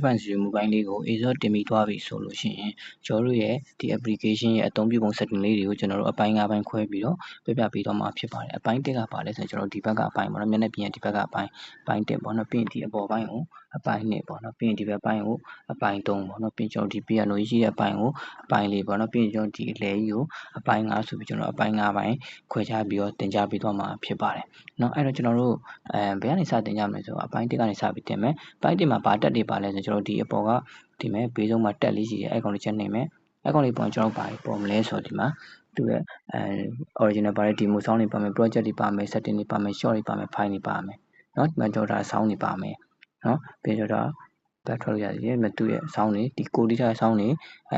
FNC မူပိုင်းလေးကို ASOS တင်ပြီးသွားပြီဆိုလို့ရှိရင်ကျွန်တော်တို့ရဲ့ဒီ application ရဲ့အသုံးပြုပုံ setting လေးတွေကိုကျွန်တော်တို့အပိုင်း၅ပိုင်းခွဲပြီးတော့ပြပြပေးသွားမှာဖြစ်ပါတယ်အပိုင်း၁ကပါလဲဆိုရင်ကျွန်တော်တို့ဒီဘက်ကအပိုင်းပေါ့နော်မျက်နှာပြင်ဒီဘက်ကအပိုင်းပိုင်း1ပေါ့နော်ပြီးရင်ဒီအပေါ်ပိုင်းကိုအပိုင်း2ပေါ့နော်ပြီးရင်ဒီဘက်ပိုင်းကိုအပိုင်း3ပေါ့နော်ပြီးရင်ကျွန်တော်ဒီ piano ကြီးရှိတဲ့အပိုင်းကိုအပိုင်း4ပေါ့နော်ပြီးရင်ကျွန်တော်ဒီအလဲကြီးကိုအပိုင်း5ဆိုပြီးကျွန်တော်အပိုင်း5ပိုင်းခွဲခြားပြီးတော့တင် जा ပေးသွားမှာဖြစ်ပါတယ်เนาะအဲ့တော့ကျွန်တော်တို့အဲဘယ်ကနေစတင်ကြမလဲဆိုတော့အပိုင်း1ကနေစပြီးတင်မယ်ပိုင်း1မှာဘာတက်တွေပါလဲဆိုကျွန်တော်ဒီအပေါ်ကဒီမဲ့ဘေးဆုံးမှာတက်လေးရှိတယ်အဲ့ကောင်လေးချက်နေမယ်အဲ့ကောင်လေးပေါ်ကျွန်တော်ဘာပေါ်မလဲဆိုတော့ဒီမှာသူရဲ့အဲ original ပါတဲ့ demo sound တွေပါမယ် project တွေပါမယ် setting တွေပါမယ် short တွေပါမယ် file တွေပါမယ်เนาะဒီမှာကျွန်တော်ဒါ sound တွေပါမယ် နော်ပြီးတော့ဘက်ထွက်လို့ရတယ်မတူရဲ့အဆောင်တွေဒီကိုဒီတာအဆောင်တွေ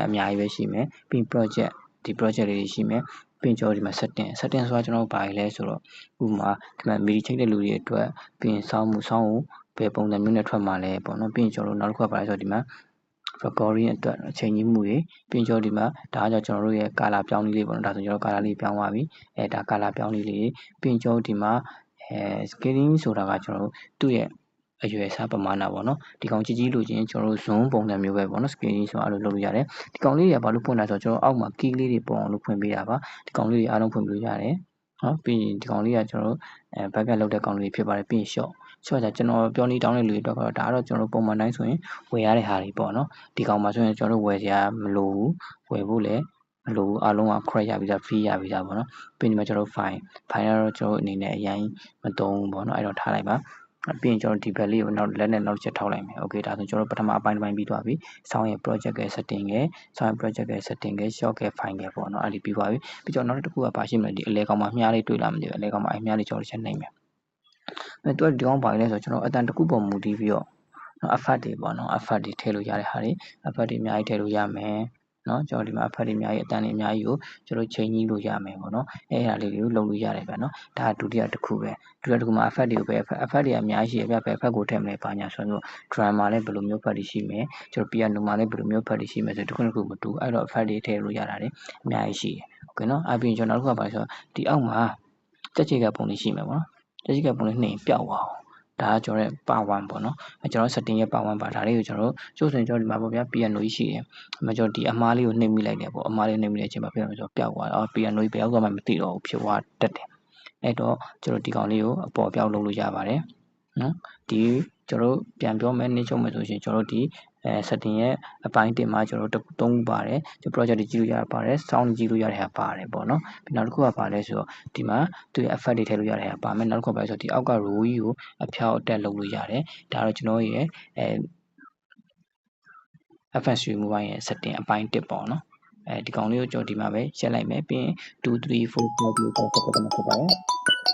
အများကြီးပဲရှိမယ်ပြီး project ဒီ project လေးတွေရှိမယ်ပင်ကျော်ဒီမှာ setting setting ဆိုတာကျွန်တော်တို့ဘာလဲဆိုတော့ဥပမာဒီမှာ MIDI ချိန်တဲ့လူတွေအတွက်ပင်ဆောင်းမှုဆောင်းကိုဘယ်ပုံစံမျိုးနဲ့ထွက်မှာလဲပေါ့နော်ပင်ကျော်လို့နောက်တစ်ခုကဘာလဲဆိုတော့ဒီမှာ recording အတွက်အချိန်ကြီးမှုတွေပင်ကျော်ဒီမှာဒါကြောင့်ကျွန်တော်တို့ရဲ့ color ပြောင်းလေးလေးပေါ့နော်ဒါဆိုကျွန်တော် color လေးပြောင်းသွားပြီအဲဒါ color ပြောင်းလေးလေးပင်ကျော်ဒီမှာအဲ scaling ဆိုတာကကျွန်တော်တို့သူ့ရဲ့ အရွယ်အစားပမာဏပေါ့နော်ဒီကောင်ကြီးကြီးလို့ချင်းကျွန်တော်တို့ zoom ပုံစံမျိုးပဲပေါ့နော် scaling ဆိုတာအဲ့လိုလုပ်လို့ရတယ်ဒီကောင်လေးတွေကဘာလို့ဖွင့်တာဆိုတော့ကျွန်တော်အောက်မှာ key လေးတွေပုံအောင်လို့ဖွင့်ပေးတာပါဒီကောင်လေးတွေအားလုံးဖွင့်ပေးလို့ရတယ်နော်ပြီးရင်ဒီကောင်လေးကကျွန်တော်တို့အဲ back up လုပ်တဲ့ကောင်လေးဖြစ်ပါတယ်ပြီးရင် short short ကကျွန်တော်ပြောနေတောင်းတဲ့လူတွေတော့ဒါကတော့ကျွန်တော်တို့ပုံမှန်တိုင်းဆိုရင်ဝယ်ရတဲ့ဟာတွေပေါ့နော်ဒီကောင်မှာဆိုရင်ကျွန်တော်တို့ဝယ်စရာမလိုဘူးဝယ်ဖို့လည်းမလိုဘူးအားလုံးက credit ရပြီးသား free ရပြီးသားပေါ့နော်ပြီးရင်ဒီမှာကျွန်တော်တို့ file file ကတော့ကျွန်တော်တို့အနေနဲ့အရင်မသုံးဘူးပေါ့နော်အဲ့တော့ထားလိုက်ပါ ပြီးရင်ကျွန်တော်ဒီဘက်လေးကိုနောက်လက်နဲ့နောက်ချက်ထောက်လိုက်မယ်။ Okay ဒါဆိုကျွန်တော်ပထမအပိုင်းတစ်ပိုင်းပြီးသွားပြီ။ sound ရဲ့ project ရဲ့ setting ရဲ့ sound ရဲ့ project ရဲ့ setting ရဲ့ short ရဲ့ file ရဲ့ပေါ့နော်အဲ့ဒီပြီးသွားပြီ။ပြီးတော့နောက်တစ်ခုကပါရှိမလဲဒီအလဲကောင်မှာမြားလေးတွေ့လာမသိဘူး။အလဲကောင်မှာအဲ့မြားလေးကျွန်တော်ချက်နိုင်မယ်။အဲတော့ဒီကောင်ပါလဲဆိုတော့ကျွန်တော်အတန်တစ်ခုပုံမူတည်ပြီးတော့နော် effect တွေပေါ့နော် effect တွေထည့်လို့ရတဲ့ဟာတွေ effect တွေအများကြီးထည့်လို့ရမယ်။ နော်ကျွန်တော်ဒီမှာ effect တွေအများကြီးအတန်တွေအများကြီးကိုကျွန်တော်ချိန်ကြီးလို့ရမယ်ပေါ့နော်အဲအရာလေးတွေကိုလုပ်လို့ရတယ်ဗျနော်ဒါဒုတိယတစ်ခုပဲဒုတိယတစ်ခုမှာ effect တွေကိုပဲ effect တွေအများကြီးရှိရဗျဘယ် effect ကိုထည့်မလဲပါညာဆိုတော့ drum မှာလည်းဘယ်လိုမျိုး effect တွေရှိမယ်ကျွန်တော် piano မှာလည်းဘယ်လိုမျိုး effect တွေရှိမယ်ဆိုတော့တစ်ခုတစ်ခုမတူအဲ့တော့ effect တွေထည့်လို့ရတာတွေအများကြီးရှိတယ်โอเคနော်အပြင်ကျွန်တော်တို့ကပါဆိုတော့ဒီအောက်မှာတက်ချေကပုံလေးရှိမယ်ပေါ့နော်တက်ချေကပုံလေးနှိမ်ပြောက်သွားအောင် ဒါကကျွန်တော်ရဲ့ power 1ပေါ့နော်အဲကျွန်တော် setting ရဲ့ power 1ပါဒါလေးကိုကျွန်တော်တို့ကျိုးစင်ကျွန်တော်ဒီမှာပေါ့ဗျာ piano ကြီးရှိတယ်အမကျွန်တော်ဒီအမားလေးကိုနှိပ်မိလိုက်တယ်ပေါ့အမားလေးနှိပ်မိတဲ့အချိန်မှာပြတော့ကျွန်တော်ပျောက်သွားတယ်အော် piano ကြီးဘယ်ရောက်သွားမှမသိတော့ဘူးဖြစ်သွားတက်တယ်အဲ့တော့ကျွန်တော်ဒီကောင်လေးကိုအပေါ်ပြောက်လုပ်လို့ရပါတယ်နော်ဒီကျွန်တော်တို့ပြန်ပြောမယ်နေချုပ်မယ်ဆိုရင်ကျွန်တော်တို့ဒီ အဲ setting ရဲ့အပိုင်းတင်မှာကျွန်တော်တို့သုံးပါတယ်ကျွန်တော် project တွေကြည့်လို့ရပါတယ် sound ကြည့်လို့ရတဲ့ဟာပါတယ်ပေါ့နော်ပြီးနောက်တစ်ခုကပါလဲဆိုတော့ဒီမှာသူရဲ့ effect တွေထည့်လို့ရတဲ့ဟာပါမယ်နောက်တစ်ခုပါလဲဆိုတော့ဒီအောက်က row ကြီးကိုအဖြောက်တက်လုပ်လို့ရတယ်ဒါတော့ကျွန်တော်ရဲ့အဲ FS mobile ရဲ့ setting အပိုင်း1ပေါ့နော်အဲဒီကောင်လေးကိုကျွန်တော်ဒီမှာပဲရက်လိုက်မယ်ပြီးရင်2 3 4 5 6 7 8 9 10ပါတယ်